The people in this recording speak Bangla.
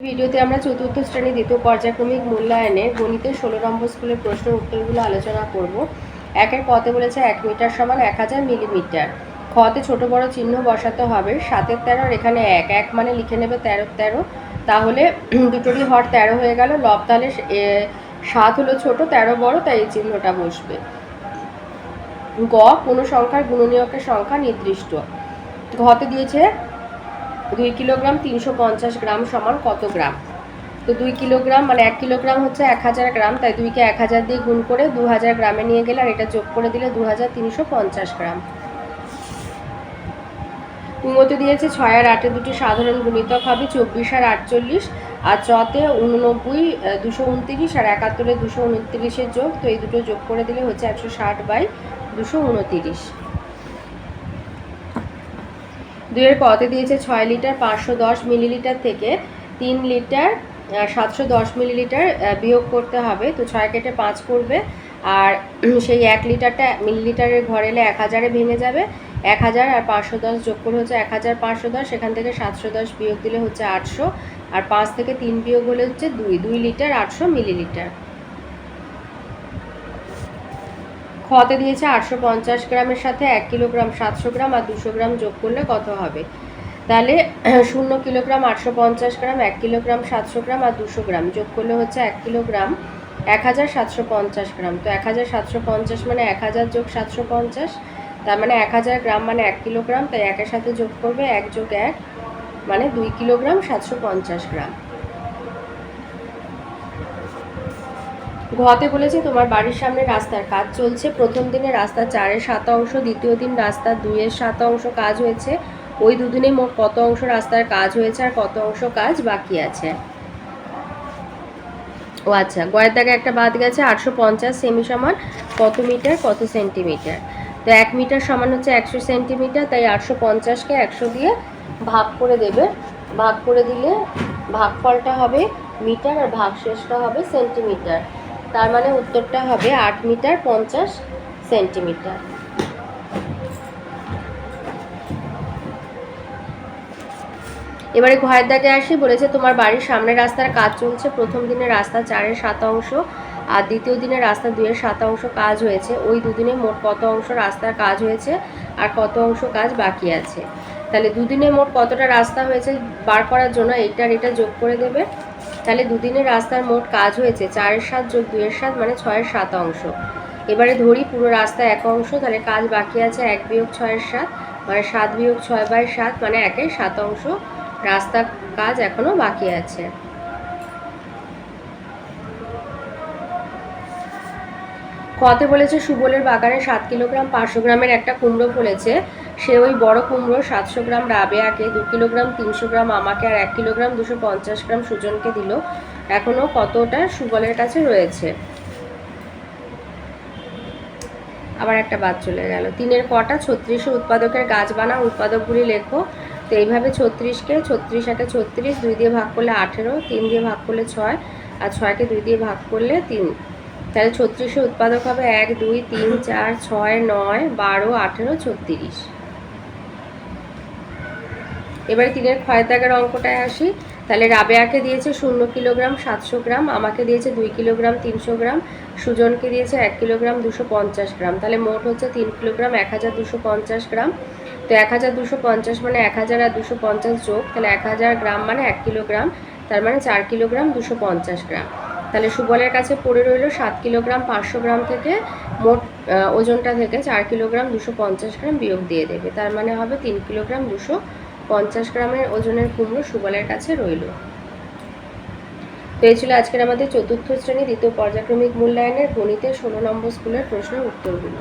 ভিডিওতে আমরা চতুর্থ শ্রেণি দ্বিতীয় পর্যায়ক্রমিক মূল্যায়নে গণিতের ষোলো নম্বর স্কুলের প্রশ্নের উত্তরগুলো আলোচনা করব। একের পথে বলেছে এক মিটার সমান এক হাজার মিলিমিটার। খতে ছোট বড় চিহ্ন বসাতে হবে। সাতের তেরো আর এখানে এক। এক মানে লিখে নেবে তেরো তেরো। তাহলে দুটোরই হর তেরো হয়ে গেল। লব তাহলে সাত হলো ছোট, তেরো বড়, তাই এই চিহ্নটা বসবে। গ, কোনো সংখ্যার গুণনীয়কের সংখ্যা নির্দিষ্ট। ঘতে দিয়েছে দুই কিলোগ্রাম তিনশো পঞ্চাশ গ্রাম সমান কত গ্রাম? তো দুই কিলোগ্রাম মানে এক কিলোগ্রাম হচ্ছে এক হাজার গ্রাম, তাই দুইকে এক হাজার দিয়ে গুণ করে দু হাজার গ্রামে নিয়ে গেলে আর এটা যোগ করে দিলে দু হাজার তিনশো পঞ্চাশ গ্রাম। উন্মতি দিয়েছে ছয় আর আটে দুটি সাধারণ গুণিতক হবে চব্বিশ আর আটচল্লিশ, আর চতে উননব্বই দুশো উনত্রিশ আর একাত্তরে দুশো উনত্রিশের যোগ, তো এই দুটো যোগ করে দিলে হচ্ছে একশো ষাট বাই দুশো উনত্রিশ। দুইয়ের কতে দিয়েছে ছয় লিটার পাঁচশো দশ মিলিলিটার থেকে তিন লিটার সাতশো দশ মিলিলিটার বিয়োগ করতে হবে। তো ছয় কেটে পাঁচ করবে। আর সেই এক লিটারটা মিলিলিটারের ঘরে এলে এক হাজারে ভেঙে যাবে। এক হাজার আর পাঁচশো দশ যোগ করে হচ্ছে এক হাজার পাঁচশো দশ, সেখান থেকে সাতশো দশ বিয়োগ দিলে হচ্ছে আটশো। আর পাঁচ থেকে তিন বিয়োগ হলে হচ্ছে দুই দুই লিটার আটশো মিলিলিটার। খতে দিয়েছে আটশো পঞ্চাশ গ্রামের সাথে এক কিলোগ্রাম সাতশো গ্রাম আর দুশো গ্রাম যোগ করলে কত হবে? তাহলে শূন্য কিলোগ্রাম আটশো পঞ্চাশ গ্রাম, এক কিলোগ্রাম সাতশো গ্রাম আর দুশো গ্রাম যোগ করলে হচ্ছে এক কিলোগ্রাম এক হাজার সাতশো পঞ্চাশ গ্রাম। তো এক হাজার সাতশো পঞ্চাশ মানে এক হাজার যোগ সাতশো পঞ্চাশ, তার মানে এক হাজার গ্রাম মানে এক কিলোগ্রাম, তাই একের সাথে যোগ করবে এক যোগ এক মানে দুই কিলোগ্রাম সাতশো পঞ্চাশ গ্রাম। ঘতে বলেছে, তোমার বাড়ির সামনে রাস্তার কাজ চলছে। প্রথম দিনে রাস্তার চারের সাত অংশ, দ্বিতীয় দিন রাস্তার দুইয়ের সাত অংশ কাজ হয়েছে। ওই দুদিনে মোট কত অংশ রাস্তার কাজ হয়েছে আর কত অংশ কাজ বাকি আছে? ও আচ্ছা গয়ের দাগে একটা বাদ গেছে, আটশো পঞ্চাশ সেমি সমান, কত মিটার, কত সেন্টিমিটার? তো এক মিটার সমান হচ্ছে একশো সেন্টিমিটার, তাই আটশো পঞ্চাশকে একশো দিয়ে ভাগ করে দেবে। ভাগ করে দিলে ভাগফলটা হবে মিটার আর ভাগশেষটা হবে সেন্টিমিটার। তার মানে উত্তরটা হবে আট মিটার পঞ্চাশ সেন্টিমিটার। এবারে ঘরের দাগে আসি, বলেছে তোমার বাড়ির সামনে রাস্তার কাজ চলছে। প্রথম দিনে রাস্তা চারের সাত অংশ আর দ্বিতীয় দিনে রাস্তা দুইয়ের সাত অংশ কাজ হয়েছে। ওই দুদিনে মোট কত অংশ রাস্তার কাজ হয়েছে আর কত অংশ কাজ বাকি আছে? তাহলে দুদিনে মোট কতটা রাস্তা হয়েছে বার করার জন্য এইটার এটা যোগ করে দেবে। তাহলে দুদিনের রাস্তার মোট কাজ হয়েছে চারের সাত যোগ দুইয়ের সাত মানে ছয়ের সাত অংশ। এবারে ধরি পুরো রাস্তা এক অংশ, তাহলে কাজ বাকি আছে এক বিয়োগ ছয়ের সাত মানে সাত বিয়োগ ছয় বাই সাত মানে একের সাত অংশ। রাস্তা কাজ এখনও বাকি আছে। কতে বলেছে সুবলের বাগানে সাত কিলোগ্রাম, পাঁচশো গ্রামের একটা কুমড়ো ফলেছে। সে ওই বড় কুমড়ো সাতশো গ্রাম রাবেয়াকে, দু কিলোগ্রাম, তিনশো গ্রাম আমাকে আর এক কিলোগ্রাম, দুশো পঞ্চাশ গ্রাম সুজনকে দিল। এখনও কতটা সুবলের কাছে রয়েছে? আবার একটা বাদ চলে গেল। তিনের কটা ছত্রিশে উৎপাদকের গাছ বানা উৎপাদকগুলি লেখো। তো এইভাবে ছত্রিশকে, ছত্রিশ একে ছত্রিশ, দুই দিয়ে ভাগ করলে আঠেরো, তিন দিয়ে ভাগ করলে ছয়, আর ছয়কে দুই দিয়ে ভাগ করলে তিন। তাহলে ছত্রিশে উৎপাদক হবে এক, দুই, তিন, চার, ছয়, নয়, বারো, আঠেরো, ছত্রিশ। এবারে তিনের ক্ষয় দাগের অঙ্কটায় আসি। তাহলে রাবেয়াকে দিয়েছে শূন্য কিলোগ্রাম সাতশো গ্রাম, আমাকে দিয়েছে দুই কিলোগ্রাম তিনশো গ্রাম, সুজনকে দিয়েছে এক কিলোগ্রাম দুশো পঞ্চাশ গ্রাম। তাহলে মোট হচ্ছে তিন কিলোগ্রাম এক হাজার দুশো পঞ্চাশ গ্রাম। তো এক হাজার দুশো পঞ্চাশ মানে এক হাজার আর দুশো পঞ্চাশ যোগ, তাহলে এক হাজার গ্রাম মানে এক কিলোগ্রাম, তার মানে চার কিলোগ্রাম দুশো পঞ্চাশ গ্রাম। তাহলে সুবলের কাছে পড়ে রইল সাত কিলোগ্রাম পাঁচশো গ্রাম থেকে মোট ওজনটা থেকে চার কিলোগ্রাম দুশো পঞ্চাশ গ্রাম বিয়োগ দিয়ে দেবে। তার মানে হবে তিন কিলোগ্রাম দুশো পঞ্চাশ গ্রামের ওজনের কুমড়ো সুবলের কাছে রইল। তো এই ছিল আজকের আমাদের চতুর্থ শ্রেণি দ্বিতীয় পর্যায়ক্রমিক মূল্যায়নের গণিতের ষোলো নম্বর স্কুলের প্রশ্নের উত্তরগুলো।